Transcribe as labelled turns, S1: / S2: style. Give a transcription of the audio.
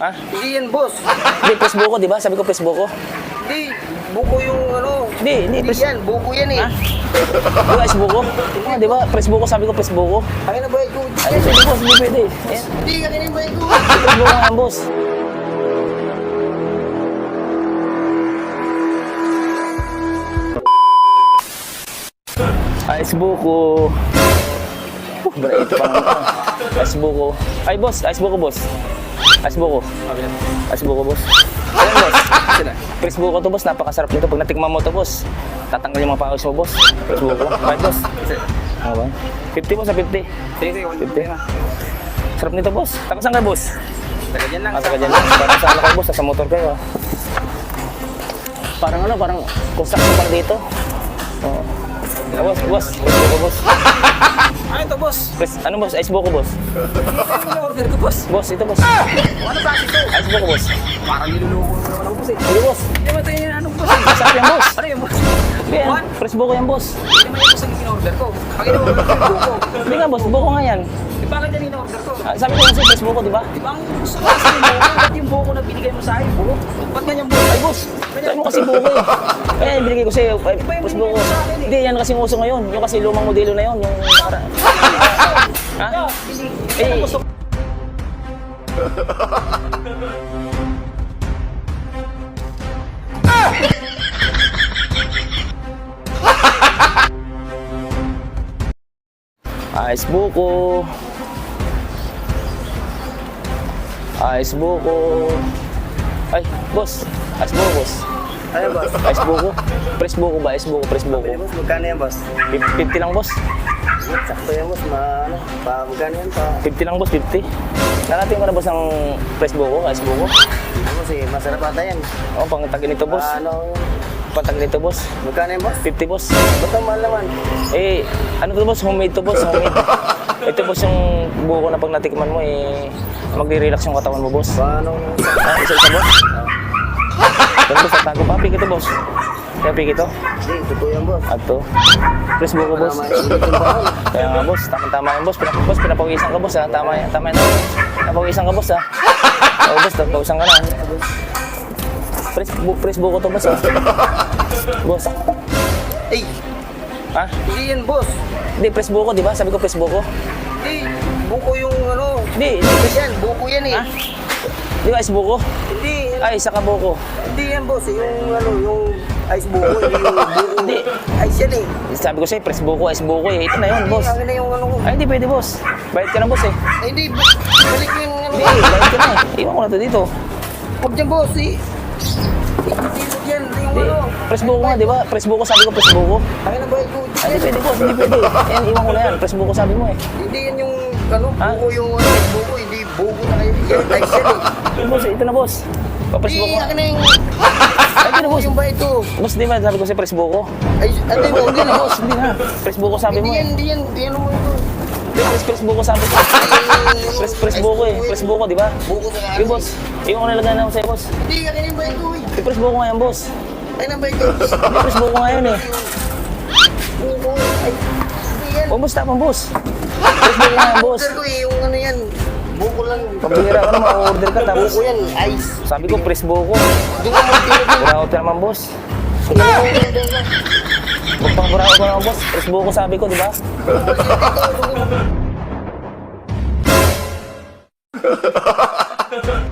S1: Ha?
S2: Hindi yan, boss.
S1: Hindi, press buko, di ba? Sabi ko press buko.
S2: Hindi, buko yung ano.
S1: Hindi, hindi,
S2: Hindi
S1: press...
S2: yan, buko yan eh.
S1: Ha? Di ba, is buko? Ah, di ba? Press buko, sabi ko press buko.
S2: Akin na ba ito?
S1: Ay, hindi boss. Hindi pwede. Ayan.
S2: Hindi, akin na ba ito?
S1: Press buko nga boss. Ice buko. Uh, Bra, ito pang Ice buko. Ay, boss. Ice buko, boss. Ice buko. Ice buko, boss. Ayan, boss. Press buko to, boss. Napakasarap nito. Pag natikman mo to, boss, tatanggal yung mga pawis mo, boss. Press buko. Right, boss? Ano ba? 50, boss, ah, 50.
S2: Sige, sige,
S1: 50. Sarap nito, boss. Taka saan ka, boss?
S2: Taga dyan lang.
S1: Ah, taga dyan lang. Parang sa ano kayo, boss? Sa motor kayo, ah. Parang ano, parang construction para dito. Oo. Ah, boss, boss. Buko, boss.
S2: Ano boss?
S1: Press, ano, boss? Ice buko, boss.
S2: Ano order ko, boss?
S1: Boss, ito, boss.
S2: Ano ba ito?
S1: Ice buko, boss.
S2: Parang niluloko mo naman ako, boss eh.
S1: Hindi, boss.
S2: Hindi ito yung ano, boss?
S1: Masarap yan, boss.
S2: Ano yung boss?
S1: Yan,
S2: One?
S1: press buko yan, boss.
S2: Hindi naman yung boss ang in-order ko. Pag in-order ko buko.
S1: Hindi nga, boss. Buko nga yan.
S2: Di ba kanya in-order ko?
S1: Ah, sabi ko kasi press buko, di ba?
S2: Di ba ang gusto ko kasi buko? Ba't yung buko na binigay mo sa akin, buko? Ba't ganyan buko?
S1: Ay, boss. Sabi mo kasi buko eh. Kaya yung binigay ko sa'yo, ay,
S2: binigay
S1: buko.
S2: mo.
S1: Hindi, yan kasi uso ngayon. Yung kasi lumang modelo na yun. Yung para... Ha? Eh,
S2: gusto
S1: Ice buko. Ice buko. Ay, boss. Ice buko, boss.
S2: Ano, boss?
S1: Ice buko. Press buko ba? Ice buko, press buko.
S2: boss, magkano yan, boss?
S1: 50 lang, boss.
S2: Sakto yan, boss. Ma, ano, pa, magkano yan, pa?
S1: 50 lang, boss. 50. Narating ko na, boss, ang press buko, ice buko.
S2: Ano, boss, eh, masarap ata yan.
S1: Oh, pang tag nito, boss.
S2: Ah, ano,
S1: Pang tag nito, boss.
S2: magkano yan, boss?
S1: 50, boss.
S2: Ba't ang mahal naman?
S1: Eh, ano to, boss? Homemade to, boss. Homemade. Ito, boss, yung buko na pag natikman mo, eh, magre-relax yung katawan mo, boss.
S2: Paano?
S1: Ah, isa-isa, boss. Pero, boss, tatago pa. Piki to, boss. Kaya piki to.
S2: Hindi, totoo yan, boss.
S1: At to. Press buko, boss. Kaya nga, boss. Tama-tama yan, boss. Pinap boss, pinapawisan ka, boss, ha? Tama yan. Tama yan. Pinapawisan ka, boss, ha? Oo, boss. Pawisan ka na. Press, bu press buko to, boss, ha? Boss.
S2: Ay,
S1: Ha?
S2: hindi yan, boss.
S1: Hindi, press buko, di ba? Sabi ko press buko.
S2: Hindi, buko yung ano.
S1: Hindi, hindi.
S2: Hindi yan, buko yan eh.
S1: Ha? Di ba, ice buko?
S2: Hindi,
S1: Ay, saka buko.
S2: hindi yan, boss. eh, Yung ano, yung ice buko, hindi yung buko.
S1: Hindi.
S2: Ice yan eh.
S1: Sabi ko sa'yo, press buko, ice buko, eh. Ito na yun, boss.
S2: Akin na yung ano ko.
S1: Ay, hindi pwede, boss. Bayad ka na, boss, eh.
S2: Ay, hindi, boss. Balik mo yung ano.
S1: Hindi, bayad ka na, eh. Iwan ko na to dito.
S2: Huwag dyan, boss eh. Huwag yan. Hindi ano.
S1: Press buko nga, di ba? Press buko, sabi ko, press buko.
S2: Akin na ba ito?
S1: Ay, hindi pwede, boss. Hindi pwede. Yan, iwan ko na yan. Press buko, sabi mo, eh.
S2: Hindi yan yung ano, buko yung ano, ice buko na kayo. Yan, ice yan eh.
S1: Boss, ito na, boss.
S2: Hindi,
S1: buko.
S2: akin na yung...
S1: Na, boss.
S2: Yung ba ito?
S1: Boss, di ba? Sabi ko sa'yo, press buko.
S2: Ay, ano yung
S1: Hindi na, boss. Hindi na. Press buko, sabi mo,
S2: Hindi yan,
S1: eh.
S2: hindi yan. Hindi yan.
S1: Hindi, press, press buko, sabi ko. Press, press buko, eh. Press buko, di ba?
S2: Buko na
S1: Okay, boss. Iwan ko na lagay na ako sa'yo, boss.
S2: Hindi, akin yung ba ito eh.
S1: Eh, press buko nga yan, boss.
S2: Ay, na ba ito?
S1: Hindi, press buko nga yan, eh.
S2: Buko. Ay, hindi yan.
S1: Oh, boss, tapang, boss. Press buko nga yan, boss.
S2: Order ko eh, yung ano yan. Buko lang.
S1: Pabihira ka na, ma-order ka, tapos.
S2: Buko yan, ice.
S1: Sabi ko, press buko.
S2: Ka.
S1: Buraho ka naman, boss.
S2: Order lang.
S1: Magpapaburaho ko naman, boss. Press buko, sabi ko, di ba?
S2: Ito, ito, ito.